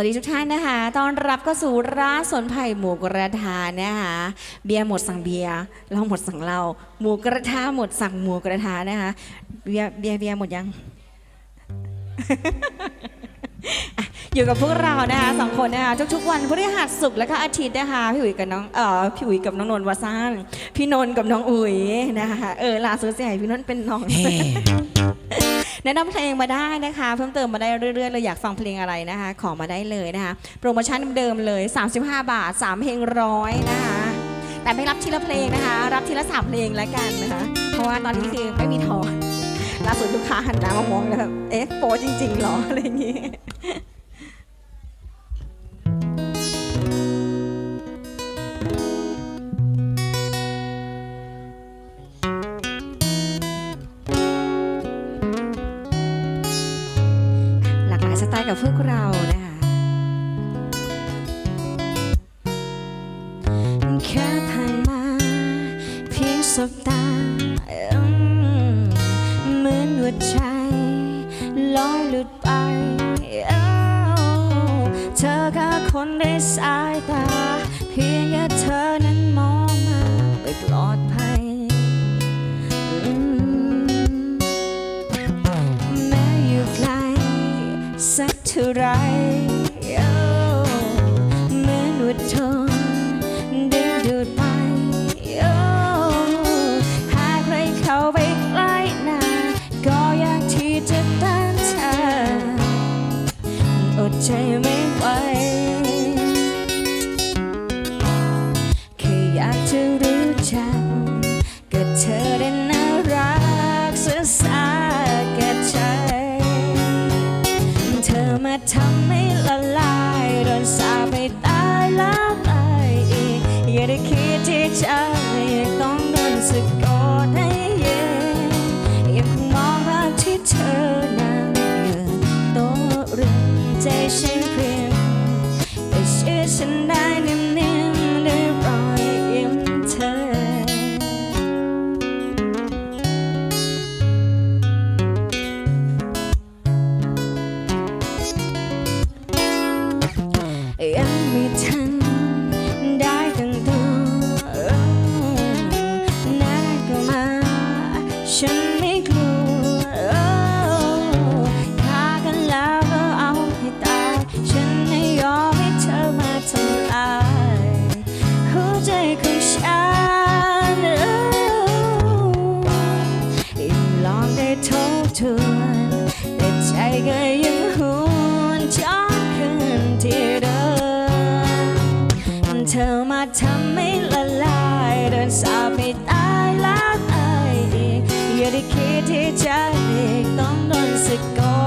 วัสดีทุกท่านนะคะต้อนรับเข้าสู่ร้านสวนไผ่หมูกระทะนะคะ เบียร์หมดสั่งเบียร์เราหมดสั่งเรา หมูกระทะหมดสั่งหมูกระทะนะคะ เบียร์เบียร์เบียร์หมดยัง อยู่กับพวกเรานะคะสองคนนะคะทุกๆ วันพฤหัสศุกร์และก็อาทิตย์นะคะพี่อุ๋ยกับน้องเอ่อพี่อุ๋ยกับน้องนนท์วาซานพี่นนท์กับน้องอุ๋ยนะคะเออลาสุดเสียพี่นนท์เป็นน้อง แนะนำเพลงมาได้นะคะ เพิ่มเติมมาได้เรื่อยๆเลยอยากฟังเพลงอะไรนะคะ ขอมาได้เลยนะคะ โปรโมชั่นเดิมเลย 35 บาท 3 เพลงร้อยนะคะ แต่ไม่รับทีละเพลงนะคะ รับทีละสามเพลงแล้วกันนะคะ เพราะว่าตอนนี้คือไม่มีทอนล่าสุดลูกค้าหันหน้ามามองแล้วแบบเอ๊ะโปรจริงๆเหรออะไรอย่างงี้ ไตล์กับพวกเรานะคะแค่ผ่านมาเพียงสบตาเหมือนหัวใจลอยหลุดไปอ้เธอแค่คนได้สายตา เพียงแค่เธอนั้นมองมาไม่ปลอดภัย ท่าไรเหมือนว่าทนดึงดูดไปอ้หากใครเข้าไปใกล้หนาก็อยากที่จะต้านทานอดใจไม่ นสาปไปตายแล้วตายอีกอย่าได้คิดที่จะไม่ต้องโดนสึก ฉันไม่กลัวฆ่ากันแล้วก็เอาให้ตาย ฉันไม่ยอมให้เธอมาทำลายหัวใจของฉันยิ่งลองได้ทบทวนแต่ใจก็ยังหวนย้อนคืนที่เดิมเธอมาทำให้ ได้คิดที่จะเด็กต้องโดนสะกด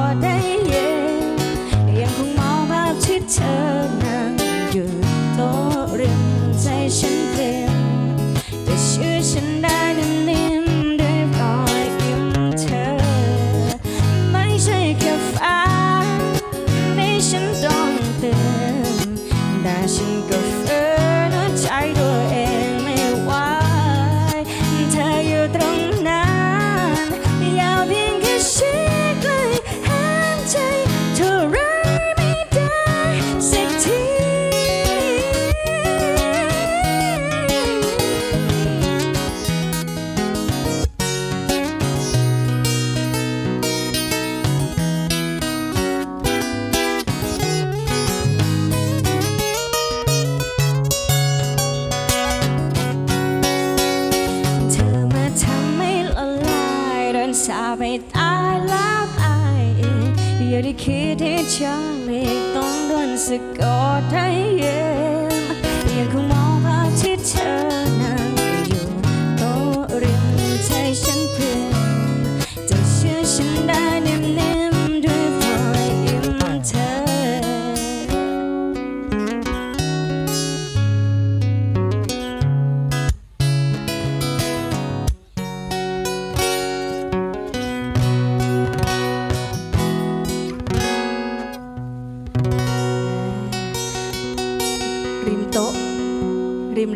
อย่าได้คิดที่จะหลีกต้องโดนสะกดให้เย็นยังคงมองภาพที่เธอนั่งอยู่โต๊ะริมใจฉันเพื่อนจะเชื่อฉันได้นิ่มๆด้วยรอยยิ้มเธอ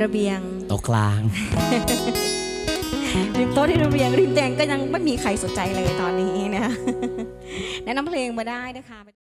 ริมระเบียงโต๊ะกลาง ริมโต๊ะที่ระเบียงริมเตียงก็ยังไม่มีใครสนใจเลยตอนนี้นะแนะนำเพลงมาได้นะคะ